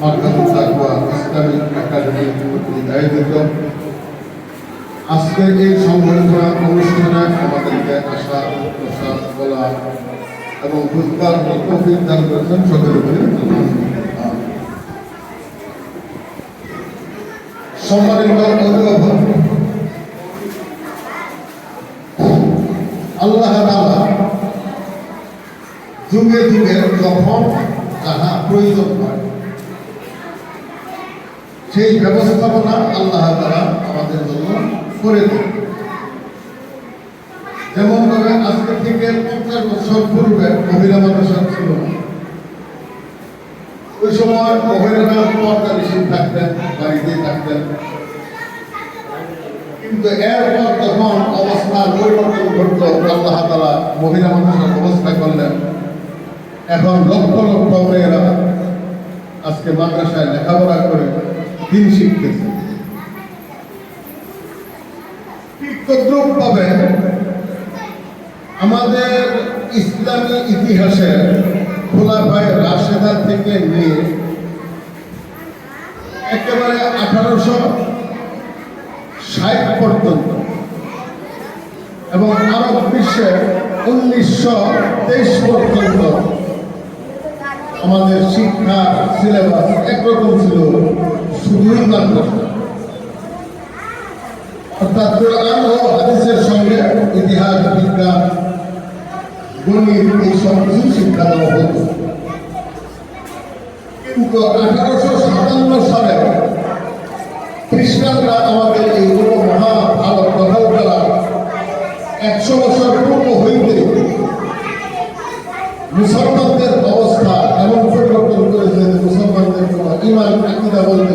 মার্কাতুল তাকওয়া ইসলামিক একাডেমির প্রতি আয়োজিত আজকের এই সংবর্ধনা অনুষ্ঠানে আমাদেরকে প্রসাদ বলা এবং তৌফিক দান করেছেন সকলের সম্মানিত অভিভাবক, আল্লাহ যুগে যুগে যখন যাহা প্রয়োজন হয় সেই ব্যবস্থাপনা আল্লাহ তারা আমাদের জন্য করে দেন। যেমন ভাবে আজকে থেকে পঞ্চাশ বছর পূর্বে মহিলা মাদ্রাসা ছিল ওই সময় মহিলারা পর্দা বেশি থাকতেন, বাড়িতেই থাকতেন। কিন্তু এরপর যখন অবস্থার পরিবর্তন ঘটল, আল্লাহ তালা মহিলা মানুষের অবস্থা করলেন। এখন লক্ষ লক্ষ মেয়েরা আজকে মাদ্রাসায় লেখাপড়া করে দিন শিখতেছে ঠিক তদ্রুপ ভাবে আমাদের ইসলামী ইতিহাসে খোলাফাই রাশেদা থেকে নিয়ে একেবারে আঠারোশো ষাট পর্যন্ত এবং আরব বিশ্বে উনিশশো তেইশ পর্যন্ত আমাদের শিক্ষা সিলেবাস একরকম ছিল, শুধুই অর্থাৎ কোরআন ও হাদিসের সঙ্গে ইতিহাস, বিজ্ঞান, গণিত এই সব কিছু শিক্ষা দেওয়া হতো। কিন্তু আঠারোশো সাতান্ন সালে খ্রিস্টানরা আমাদের এই মহা ভারত দখল করা একশো বছর পূর্ব হইতে মুসলমানদের অবস্থা এমন পরিবর্তন করেছে যে মুসলমানদের কোনো ইমান আকিদা বলতে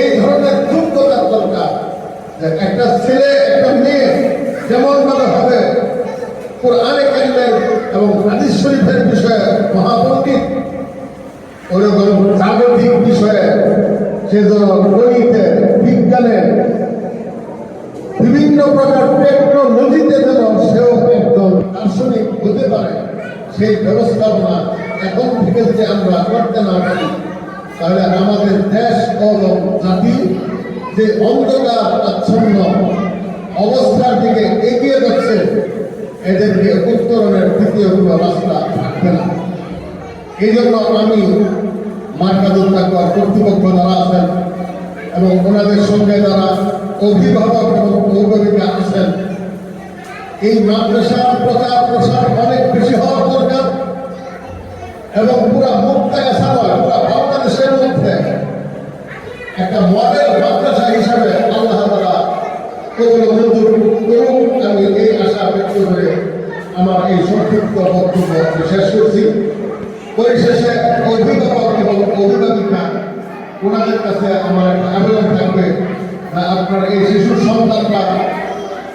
এই ধরনের যোগ্যতার দরকার। একটা ছেলে, একটা মেয়ে যেমন হবে এবং হাদিস বিষয়ে জাগতিক বিষয়ে সে যেন গণিতে বিজ্ঞানে বিভিন্ন প্রকার টেকনোলজিতে সেও একজন দার্শনিক হতে পারে, সেই ব্যবস্থাপনা এখন থেকে যদি আমরা করতে না পারি, তাহলে আমাদের দেশ এবং জাতি যে অন্ধকার, আচ্ছন্ন অবস্থার দিকে এগিয়ে যাচ্ছে এদেরকে উত্তরণের দ্বিতীয় কোনো রাস্তা থাকবে না। এই জন্য আমি মার্কাদুল তাকুয়ার কর্তৃপক্ষ যারা আছেন এবং ওনাদের সঙ্গে যারা অভিভাবক এবং অভিভাবিকা আছেন, এই মাদ্রাসার প্রচার প্রসার অনেক বেশি হওয়ার দরকার। এবং পুরা গেছা নয় পুরা বাংলাদেশের মধ্যে একটা মডেল মাদ্রাসা হিসাবে আল্লাহ তারা কবুল মঞ্জুর আমি এই আশা ব্যক্ত করে আমার এই সংক্ষিপ্ত বক্তব্য শেষ করছি। পরিশেষে অভিভাবক এবং অভিভাবিকা, ওনাদের কাছে আমার একটা আবেদন থাকবে আপনার এই শিশু সন্তানরা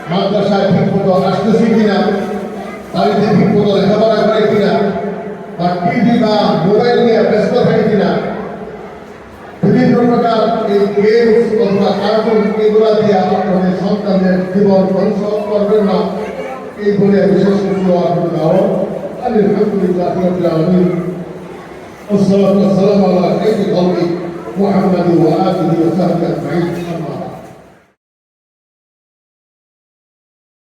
মাদ্রাসায় ঠিক মতো আসতেছে কিনা বাড়িতে ঠিক মতো লেখাপড়া করে কিনা বা টিভি বা মোবাইল নিয়ে ব্যস্ত থাকে কিনা বিভিন্ন প্রকার এই গেমস অথবা কার্টুন এগুলা দিয়ে আপনাদের সন্তানদের জীবন ধ্বংস করবেন না এই বলে বিশেষ কিছু আগ্রহ আলহামদুলিল্লাহ রবিল আলমিন والصلاة والسلام على خير خلق محمد وآله وصحبه أجمعين أما بعد